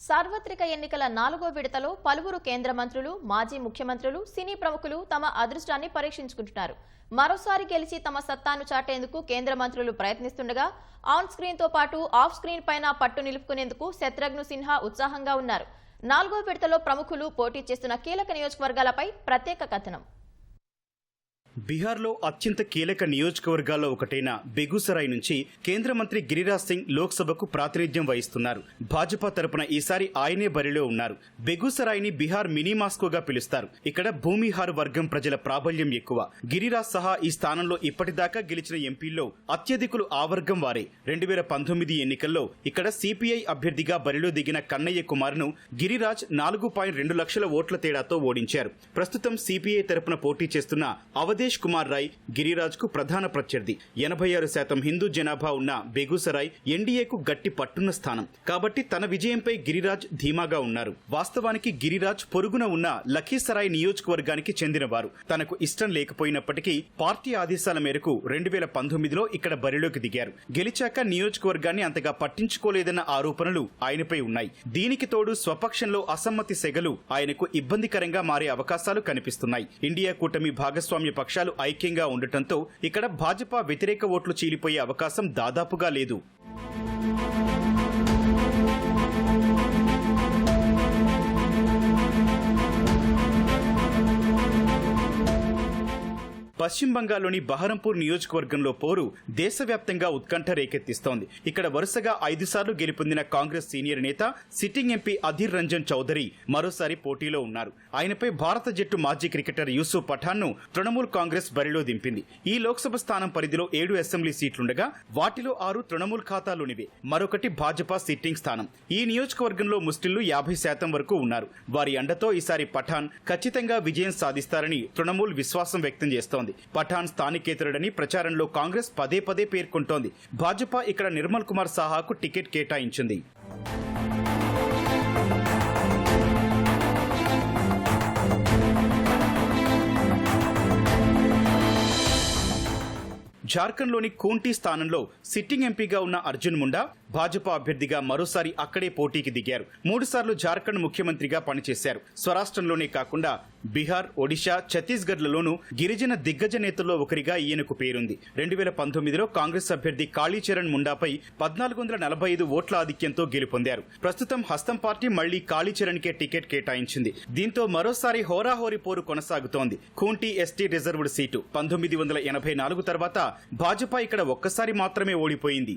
సార్వత్రిక ఎన్నికల నాలుగో విడతలో పలువురు కేంద్ర మంత్రులు మాజీ ముఖ్యమంత్రులు సినీ ప్రముఖులు తమ అదృష్టాన్ని పరీక్షించుకుంటున్నారు. మరోసారి గెలిచి తమ సత్తాను చాటేందుకు కేంద్ర మంత్రులు ప్రయత్నిస్తుండగా ఆన్ స్క్రీన్తో పాటు ఆఫ్ స్క్రీన్ పైన పట్టు నిలుపుకునేందుకు శత్రుఘ్న సిన్హా ఉత్సాహంగా ఉన్నారు. నాలుగో విడతలో ప్రముఖులు పోటీ చేస్తున్న కీలక నియోజకవర్గాలపై ప్రత్యేక కథనం. బీహార్లో అత్యంత కీలక నియోజకవర్గాల్లో ఒకటైన బెగూసరాయ్ నుంచి కేంద్ర మంత్రి గిరిరాజ్ సింగ్ లోక్సభకు ప్రాతినిధ్యం వహిస్తున్నారు. భాజపా తరపున ఈసారి ఆయనే బరిలో ఉన్నారు. బెగూసరాయ్ని బీహార్ మినీ మాస్కోగా పిలుస్తారు. ఇక్కడ భూమిహార్ వర్గం ప్రజల ప్రాబల్యం ఎక్కువ. గిరిరాజ్ సహా ఈ స్థానంలో ఇప్పటిదాకా గెలిచిన ఎంపీల్లో అత్యధికులు ఆ వర్గం వారే. రెండు వేల పంతొమ్మిది ఎన్నికల్లో ఇక్కడ సిపిఐ అభ్యర్థిగా బరిలో దిగిన కన్నయ్య కుమార్ను గిరిరాజ్ నాలుగు పాయింట్ రెండు లక్షల ఓట్ల తేడాతో ఓడించారు. ప్రస్తుతం సిపిఐ తరపున పోటీ చేస్తున్న అవధేష్ కుమార్ రాయ్ గిరిరాజ్కు ప్రధాన ప్రత్యర్థి. ఎనభై ఆరు శాతం హిందూ జనాభా ఉన్న బెగూసరాయ్ ఎన్డీఏకు గట్టి పట్టున్న స్థానం. కాబట్టి తన విజయంపై గిరిరాజ్ ధీమాగా ఉన్నారు. వాస్తవానికి గిరిరాజ్ పొరుగున ఉన్న లఖీసరాయ్ నియోజకవర్గానికి చెందినవారు. తనకు ఇష్టం లేకపోయినప్పటికీ పార్టీ ఆదేశాల మేరకు రెండు వేల పంతొమ్మిదిలో ఇక్కడ బరిలోకి దిగారు. గెలిచాక నియోజకవర్గాన్ని అంతగా పట్టించుకోలేదన్న ఆరోపణలు ఆయనపై ఉన్నాయి. దీనికి తోడు స్వపక్షంలో అసమ్మతి సెగలు ఆయనకు ఇబ్బందికరంగా మారే అవకాశాలు కనిపిస్తున్నాయి. ఇండియా కూటమి భాగస్వామ్య పక్షాలు ఐక్యంగా ఉండటంతో ఇక్కడ భాజపా వ్యతిరేక ఓట్లు చీలిపోయే అవకాశం దాదాపుగా లేదు. పశ్చిమ బంగాల్లోని బహరంపూర్ నియోజకవర్గంలో పోరు దేశవ్యాప్తంగా ఉత్కంఠ రేకెత్తిస్తోంది. ఇక్కడ వరుసగా ఐదు సార్లు గెలుపొందిన కాంగ్రెస్ సీనియర్ నేత సిట్టింగ్ ఎంపీ అధీర్ రంజన్ చౌదరి మరోసారి పోటీలో ఉన్నారు. ఆయనపై భారత జట్టు మాజీ క్రికెటర్ యూసుఫ్ పఠాన్ను తృణమూల్ కాంగ్రెస్ బరిలో దింపింది. ఈ లోక్సభ స్థానం పరిధిలో ఏడు అసెంబ్లీ సీట్లుండగా వాటిలో ఆరు తృణమూల్ ఖాతాలోనివే మరొకటి భాజపా సిట్టింగ్ స్థానం. ఈ నియోజకవర్గంలో ముస్లింలు యాభై శాతం వరకు ఉన్నారు. వారి అండతో ఈసారి పఠాన్ ఖచ్చితంగా విజయం సాధిస్తారని తృణమూల్ విశ్వాసం వ్యక్తం చేస్తోంది. పఠాన్ స్థానికేతరుడని ప్రచారంలో కాంగ్రెస్ పదే పదే పేర్కొంటోంది. భాజపా ఇక్కడ నిర్మల్ కుమార్ సాహాకు టికెట్ కేటాయించింది. జార్ఖండ్లోని కూంటి స్థానంలో సిట్టింగ్ ఎంపీగా ఉన్న అర్జున్ ముండా భాజపా అభ్యర్థిగా మరోసారి అక్కడే పోటీకి దిగారు. మూడుసార్లు జార్ఖండ్ ముఖ్యమంత్రిగా పనిచేశారు. స్వరాష్ట్రంలోనే కాకుండా బీహార్ ఒడిషా ఛత్తీస్గఢ్లలోనూ గిరిజన దిగ్గజ నేతల్లో ఒకరిగా ఈయనకు పేరుంది. రెండు వేల పంతొమ్మిదిలో కాంగ్రెస్ అభ్యర్థి కాళీచరణ్ ముండాపై పద్నాలుగు వందల నలభై ఐదు ఓట్ల ఆధిక్యంతో గెలుపొందారు. ప్రస్తుతం హస్తం పార్టీ మళ్ళీ కాళీచరణ్కే టికెట్ కేటాయించింది. దీంతో మరోసారి హోరాహోరీ పోరు కొనసాగుతోంది. Khunti ST reserved seat. పంతొమ్మిది వందల ఎనభై నాలుగు తర్వాత భాజపా ఇక్కడ ఒక్కసారి మాత్రమే ఓడిపోయింది.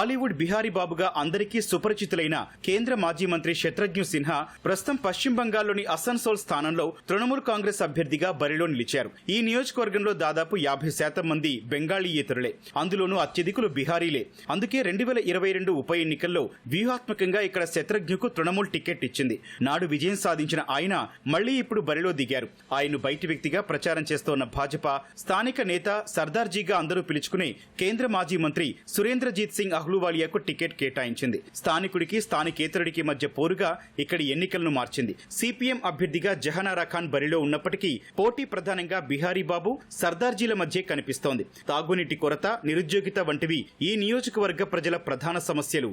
బాలీవుడ్ బిహారీ బాబుగా అందరికీ సుపరిచితులైన కేంద్ర మాజీ మంత్రి శత్రుఘ్న సిన్హా ప్రస్తుతం పశ్చిమ బంగాల్లోని అసన్సోల్ స్థానంలో తృణమూల్ కాంగ్రెస్ అభ్యర్థిగా బరిలో నిలిచారు. ఈ నియోజకవర్గంలో దాదాపు యాభై శాతం మంది బెంగాళీయేతరులే అందులోనూ అత్యధికులు బిహారీలే. అందుకే రెండు వేల ఇరవై రెండు ఉప ఎన్నికల్లో వ్యూహాత్మకంగా ఇక్కడ శత్రుఘ్నకు తృణమూల్ టికెట్ ఇచ్చింది. నాడు విజయం సాధించిన ఆయన మళ్ళీ ఇప్పుడు బరిలో దిగారు. ఆయన్ను బయటి వ్యక్తిగా ప్రచారం చేస్తోన్న భాజపా స్థానిక నేత సర్దార్జీగా అందరూ పిలుచుకునే కేంద్ర మాజీ మంత్రి సురేంద్రజీత్ సింగ్ అహ్లూవాలియాకు టికెట్ కేటాయించింది. స్థానికుడికి స్థానికేతరుడికి మధ్య పోరుగా ఇక్కడి ఎన్నికలను మార్చింది. సిపిఎం అభ్యర్థిగా జహనారా ఖాన్ బరిలో ఉన్నప్పటికీ పోటీ ప్రధానంగా బిహారీ బాబు సర్దార్జీల మధ్య కనిపిస్తోంది. తాగునీటి కొరత నిరుద్యోగిత వంటివి ఈ నియోజకవర్గ ప్రజల ప్రధాన సమస్యలు.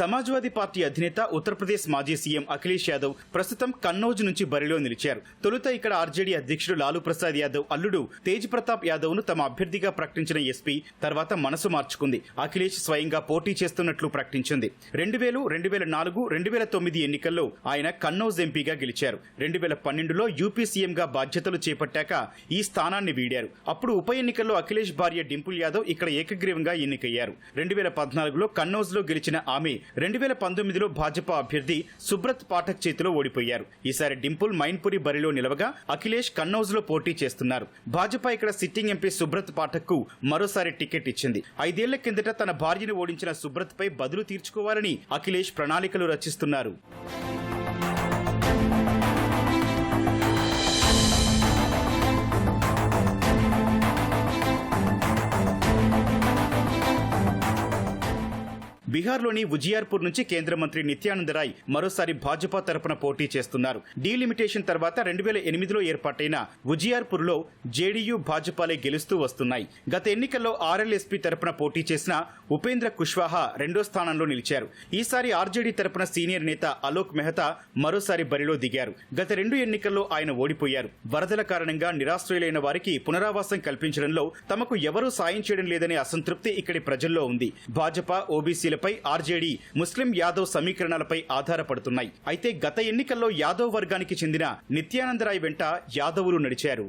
సమాజ్వాదీ పార్టీ అధినేత ఉత్తరప్రదేశ్ మాజీ సీఎం అఖిలేష్ యాదవ్ ప్రస్తుతం కన్నౌజ్ నుంచి బరిలో నిలిచారు. తొలుత ఇక్కడ ఆర్జేడీ అధ్యక్షుడు లాలూ ప్రసాద్ యాదవ్ అల్లుడు తేజ్ ప్రతాప్ యాదవ్ను తమ అభ్యర్థిగా ప్రకటించిన ఎస్పీ తర్వాత మనసు మార్చుకుంది. అఖిలేష్ స్వయంగా పోటీ చేస్తున్నట్లు ప్రకటించింది. రెండు వేలు రెండు వేల నాలుగు రెండు వేల తొమ్మిది ఎన్నికల్లో ఆయన కన్నౌజ్ ఎంపీగా గెలిచారు. రెండు వేల పన్నెండులో యూపీ సీఎంగా బాధ్యతలు చేపట్టాక ఈ స్థానాన్ని వీడారు. అప్పుడు ఉప ఎన్నికల్లో అఖిలేష్ భార్య డింపుల్ యాదవ్ ఇక్కడ ఏకగ్రీవంగా ఎన్నికయ్యారు. రెండు వేల పద్నాలుగులో కన్నౌజ్లో గెలిచిన ఆమె రెండు వేల పంతొమ్మిదిలో భాజపా అభ్యర్థి సుబ్రత్ పాఠక్ చేతిలో ఓడిపోయారు. ఈసారి డింపుల్ మైన్పురి బరిలో నిలవగా అఖిలేష్ కన్నౌజ్లో పోటీ చేస్తున్నారు. భాజపా ఇక్కడ సిట్టింగ్ ఎంపీ సుబ్రత్ పాఠక్కు మరోసారి టికెట్ ఇచ్చింది. ఐదేళ్ళ కిందట తన భార్యను ఓడించిన సుబ్రత్ పై బదులు తీర్చుకోవాలని అఖిలేష్ ప్రణాళికలు రచిస్తున్నారు. బీహార్లోని ఉజియార్పూర్ నుంచి కేంద్ర మంత్రి నిత్యానంద రాయ్ మరోసారి భాజపా తరపున పోటీ చేస్తున్నారు. డీలిమిటేషన్ తర్వాత రెండు వేల ఎనిమిదిలో ఏర్పాటైన ఉజియార్పూర్లో జేడీయూ భాజపాలే గెలుస్తూ వస్తున్నాయి. గత ఎన్నికల్లో ఆర్ఎల్ఎస్పీ తరపున పోటీ చేసిన ఉపేంద్ర కుష్వాహా రెండో స్థానంలో నిలిచారు. ఈసారి ఆర్జేడీ తరపున సీనియర్ నేత అలోక్ మెహతా మరోసారి బరిలో దిగారు. గత రెండు ఎన్నికల్లో ఆయన ఓడిపోయారు. వరదల కారణంగా నిరాశ్రయులైన వారికి పునరావాసం కల్పించడంలో తమకు ఎవరూ సాయం చేయడం లేదనే అసంతృప్తి ఇక్కడి ప్రజల్లో ఉంది. భాజపా ఓబీసీల ఓబీసీలపై ఆర్జేడీ ముస్లిం యాదవ్ సమీకరణలపై ఆధారపడుతున్నాయి. అయితే గత ఎన్నికల్లో యాదవ్ వర్గానికి చెందిన నిత్యానందరాయ్ వెంట యాదవులు నడిచారు.